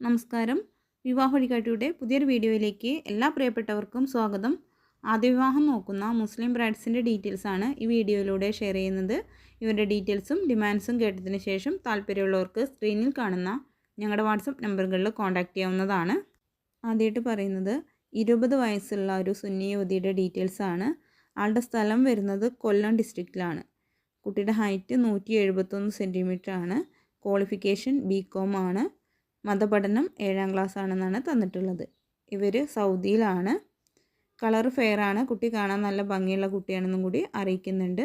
നമസ്കാരം. വിവാഹ വഴികാട്ടിയുടെ പുതിയൊരു വീഡിയോയിലേക്ക് എല്ലാ പ്രിയപ്പെട്ടവർക്കും സ്വാഗതം. ആദ്യ വിവാഹം നോക്കുന്ന മുസ്ലിം ബ്രൈഡ്സിന്റെ ഡീറ്റെയിൽസാണ് ഈ വീഡിയോയിലൂടെ ഷെയർ ചെയ്യുന്നത്. ഇവരുടെ ഡീറ്റെയിൽസും ഡിമാൻഡ്സും കേട്ടതിന് ശേഷം താല്പര്യമുള്ളവർക്ക് സ്ക്രീനിൽ കാണുന്ന ഞങ്ങളുടെ വാട്സപ്പ് നമ്പറുകളിൽ കോൺടാക്റ്റ് ചെയ്യാവുന്നതാണ്. ആദ്യമായിട്ട് പറയുന്നത് ഇരുപത് വയസ്സുള്ള ഒരു സുന്നി യുവതിയുടെ ഡീറ്റെയിൽസാണ് ആളുടെ സ്ഥലം വരുന്നത് കൊല്ലം ഡിസ്ട്രിക്റ്റിലാണ്. കുട്ടിയുടെ ഹൈറ്റ് നൂറ്റി എഴുപത്തൊന്ന് സെന്റിമീറ്റർ ആണ് ക്വാളിഫിക്കേഷൻ ബി കോം ആണ്. മതപഠനം ഏഴാം ക്ലാസ് ആണെന്നാണ് തന്നിട്ടുള്ളത്. ഇവർ സൗദിയിലാണ്. കളർ ഫെയർ ആണ് കുട്ടി കാണാൻ നല്ല ഭംഗിയുള്ള കുട്ടിയാണെന്നും കൂടി അറിയിക്കുന്നുണ്ട്.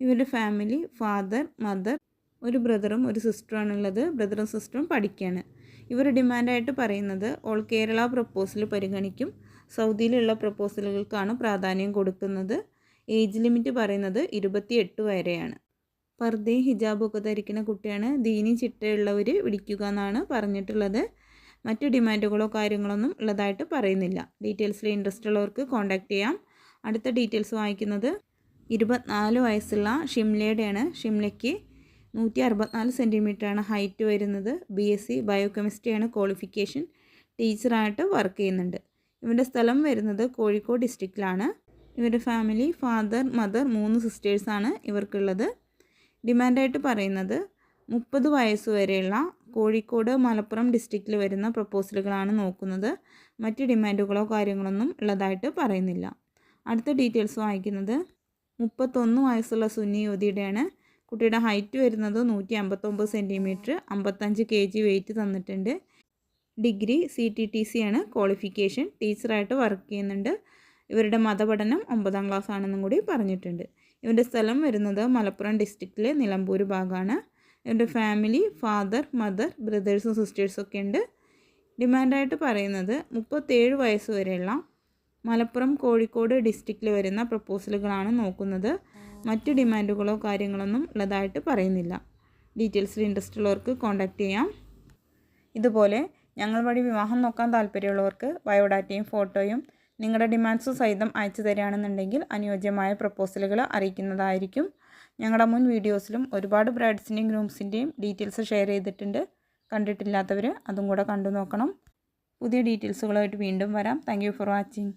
ഇവരുടെ ഫാമിലി ഫാദർ മദർ ഒരു ബ്രദറും ഒരു സിസ്റ്ററും ഉള്ളത് ബ്രദറും സിസ്റ്ററും പഠിക്കുകയാണ് ഇവർ ഡിമാൻഡായിട്ട് പറയുന്നത് ഓൾ കേരള പ്രപ്പോസൽ പരിഗണിക്കും. സൗദിയിലുള്ള പ്രപ്പോസലുകൾക്കാണ് പ്രാധാന്യം കൊടുക്കുന്നത്. ഏജ് ലിമിറ്റ് പറയുന്നത് ഇരുപത്തിയെട്ട് വരെയാണ്. പർദ്ദയും ഹിജാബും ഒക്കെ ധരിക്കുന്ന കുട്ടിയാണ്. ദീനി ചിട്ടയുള്ളവർ വിളിക്കുക എന്നാണ് പറഞ്ഞിട്ടുള്ളത്. മറ്റ് ഡിമാൻഡുകളോ കാര്യങ്ങളൊന്നും ഉള്ളതായിട്ട് പറയുന്നില്ല. ഡീറ്റെയിൽസിൽ ഇൻട്രസ്റ്റ് ഉള്ളവർക്ക് കോൺടാക്റ്റ് ചെയ്യാം. അടുത്ത ഡീറ്റെയിൽസ് വായിക്കുന്നത് ഇരുപത്തിനാല് വയസ്സുള്ള ഷിംലയുടെയാണ്. ഷിംലയ്ക്ക് നൂറ്റി അറുപത്തിനാല് സെന്റിമീറ്ററാണ് ഹൈറ്റ് വരുന്നത്. ബി എസ് സി ബയോകെമിസ്ട്രിയാണ് ക്വാളിഫിക്കേഷൻ. ടീച്ചറായിട്ട് വർക്ക് ചെയ്യുന്നുണ്ട്. ഇവരുടെ സ്ഥലം വരുന്നത് കോഴിക്കോട് ഡിസ്ട്രിക്റ്റിലാണ് ഇവരുടെ ഫാമിലി ഫാദർ മദർ മൂന്ന് സിസ്റ്റേഴ്സാണ് ഇവർക്കുള്ളത്. ഡിമാൻഡായിട്ട് പറയുന്നത് മുപ്പത് വയസ്സ് വരെയുള്ള കോഴിക്കോട് മലപ്പുറം ഡിസ്ട്രിക്റ്റിൽ വരുന്ന പ്രപ്പോസലുകളാണ് നോക്കുന്നത്. മറ്റ് ഡിമാൻഡുകളോ കാര്യങ്ങളൊന്നും ഉള്ളതായിട്ട് പറയുന്നില്ല. അടുത്ത ഡീറ്റെയിൽസ് വായിക്കുന്നത് മുപ്പത്തൊന്ന് വയസ്സുള്ള സുന്നി യുവതിയുടെയാണ്. കുട്ടിയുടെ ഹൈറ്റ് വരുന്നത് നൂറ്റി അമ്പത്തൊമ്പത് സെന്റിമീറ്റർ അമ്പത്തഞ്ച് കെ ജി വെയിറ്റ് തന്നിട്ടുണ്ട്. Degree C T T C ആണ് ക്വാളിഫിക്കേഷൻ. ടീച്ചറായിട്ട് വർക്ക് ചെയ്യുന്നുണ്ട്. ഇവരുടെ മതപഠനം ഒമ്പതാം ക്ലാസ് ആണെന്നും കൂടി പറഞ്ഞിട്ടുണ്ട്. ഇവരുടെ സ്ഥലം വരുന്നത് മലപ്പുറം ഡിസ്ട്രിക്റ്റിലെ നിലമ്പൂർ ഭാഗമാണ് ഇവന്റെ ഫാമിലി ഫാദർ മദർ ബ്രദേഴ്സും സിസ്റ്റേഴ്സും ഒക്കെ ഉണ്ട്. ഡിമാൻഡായിട്ട് പറയുന്നത് മുപ്പത്തേഴ് വയസ്സ് വരെയുള്ള മലപ്പുറം കോഴിക്കോട് ഡിസ്ട്രിക്റ്റിൽ വരുന്ന പ്രപ്പോസലുകളാണ് നോക്കുന്നത്. മറ്റ് ഡിമാൻഡുകളോ കാര്യങ്ങളൊന്നും ഉള്ളതായിട്ട് പറയുന്നില്ല. ഡീറ്റെയിൽസിൽ ഇൻട്രസ്റ്റ് ഉള്ളവർക്ക് കോൺടാക്റ്റ് ചെയ്യാം. ഇതുപോലെ ഞങ്ങൾ വഴി വിവാഹം നോക്കാൻ താല്പര്യമുള്ളവർക്ക് ബയോഡാറ്റയും ഫോട്ടോയും നിങ്ങളുടെ ഡിമാൻഡ്സ് സഹിതം അയച്ചു തരികയാണെന്നുണ്ടെങ്കിൽ അനുയോജ്യമായ പ്രപ്പോസലുകൾ അറിയിക്കുന്നതായിരിക്കും. ഞങ്ങളുടെ മുൻ വീഡിയോസിലും ഒരുപാട് ബ്രൈഡ്സിന്റെയും ഗ്രൂംസിന്റെയും ഡീറ്റെയിൽസ് ഷെയർ ചെയ്തിട്ടുണ്ട്. കണ്ടിട്ടില്ലാത്തവർ അതും കൂടെ കണ്ടു നോക്കണം. പുതിയ ഡീറ്റെയിൽസുകളായിട്ട് വീണ്ടും വരാം. Thank for watching.